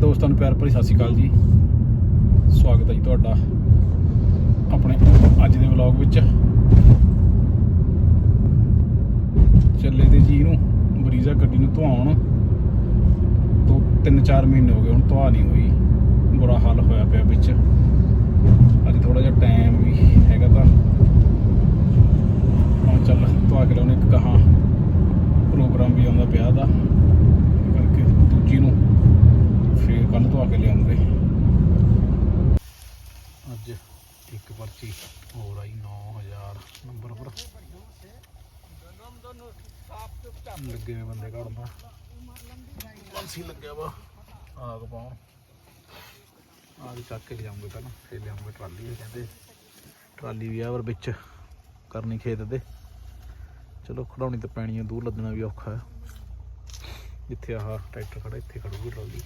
ਦੋਸਤਾਂ ਨੂੰ ਪਿਆਰ ਭਰੀ ਸਤਿ ਸ਼੍ਰੀ ਅਕਾਲ ਜੀ। ਸਵਾਗਤ ਹੈ ਜੀ ਤੁਹਾਡਾ ਆਪਣੇ ਅੱਜ ਦੇ ਵਲੌਗ ਵਿੱਚ। ਚੱਲੇ ਤੇ ਜੀ ਨੂੰ ਬਰੀਜ਼ਾ ਗੱਡੀ ਨੂੰ ਧੁਆਉਣ ਤੋਂ 3-4 ਮਹੀਨੇ ਹੋ ਗਏ, ਹੁਣ ਧੁਆ ਨਹੀਂ ਹੋਈ ਬੁਰਾ ਹਾਲ ਹੋਇਆ ਪਿਆ ਵਿੱਚ ਅੱਜ ਥੋੜਾ ਜਿਹਾ ਟਾਈਮ ਵੀ ਹੈਗਾ ਤਾਂ ਹੁਣ ਚੱਲ ਧੁਆ ਕੇ ਲਾਉਣੇ ਇੱਕ ਕਹਾ ਪ੍ਰੋਗਰਾਮ ਵੀ ਆਉਂਦਾ ਪਿਆ ਦਾ ਕਰਕੇ ਦੂਜੀ ਨੂੰ ਫੇਰ ਕੱਲ ਧੁਆ ਕੇ ਲਿਆਉਂਗੇ ਅੱਜ ਇੱਕ ਪਰਚੀ ਹੋਰ ਆਈ 9000 ਨੰਬਰ ਪਰ ਲੱਗੇ ਹੋਏ ਬੰਦੇ ਘੜਨ ਦਾ ਪਰਚੀ ਲੱਗਿਆ ਵਾ। ਆਗ ਪਾਉਣ। ਆਗ ਚੱਕ ਕੇ ਲਿਆਉਂਗੇ ਪਹਿਲਾਂ ਫੇਰ ਲਿਆਉਂਗੇ ਟਰਾਲੀ ਇਹ ਕਹਿੰਦੇ। ਟਰਾਲੀ ਵੀ ਆ ਪਰ ਵਿੱਚ ਕਰਨੀ ਖੇਤ ਦੇ। ਚਲੋ ਖੜਾਉਣੀ ਤਾਂ ਪੈਣੀ ਆ ਦੂਰ ਲੱਦਣਾ ਵੀ ਔਖਾ ਹੈ ਜਿੱਥੇ ਆਹ ਟਰੈਕਟਰ ਖੜਾ ਇੱਥੇ ਖੜੂਗੀ ਟਰਾਲੀ।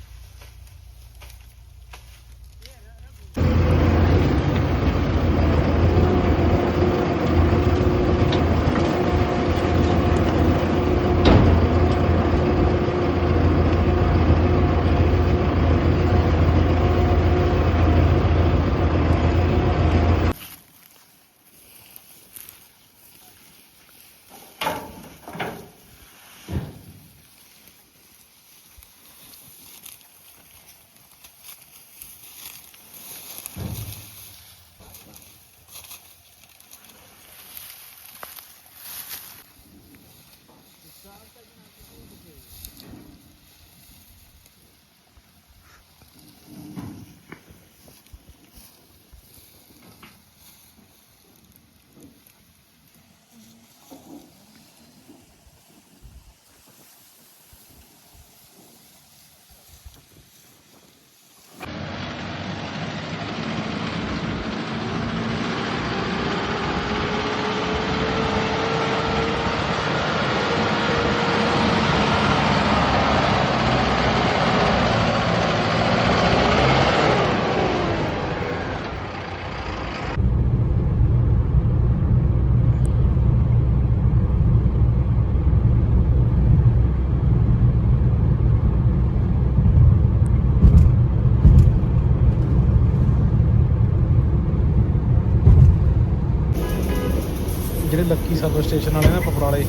ਜਿਹੜੇ ਲੱਕੀ ਸਰਵਿਸ ਸਟੇਸ਼ਨ ਵਾਲੇ ਨਾ ਪਪਰਾਲੇ,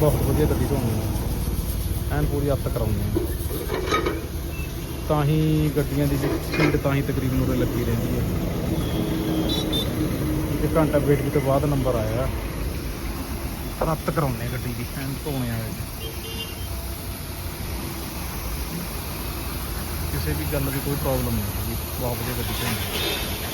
ਬਹੁਤ ਵਧੀਆ ਗੱਡੀ ਧੋਣੀ ਆ। ਐਨ ਪੂਰੀ ਅੱਤ ਕਰਾਉਂਦੇ ਆ। ਤਾਂ ਹੀ ਗੱਡੀਆਂ ਦੀ ਸਪੀਡ ਤਾਂ ਹੀ ਤਕਰੀਬਨ ਉਰੇ ਲੱਗੀ ਰਹਿੰਦੀ ਹੈ ਇੱਕ ਘੰਟਾ ਵੇਟ ਤੋਂ ਬਾਅਦ ਨੰਬਰ ਆਇਆ। ਰੱਤ ਕਰਾਉਂਦੇ ਗੱਡੀ ਦੀ, ਐਨ ਧੋਣੇ ਆ ਕਿਸੇ ਵੀ ਗੱਲ ਦੀ ਕੋਈ ਪ੍ਰੋਬਲਮ ਨਹੀਂ ਹੈਗੀ। ਬਹੁਤ ਵਧੀਆ ਗੱਡੀ ਧੋਣੀ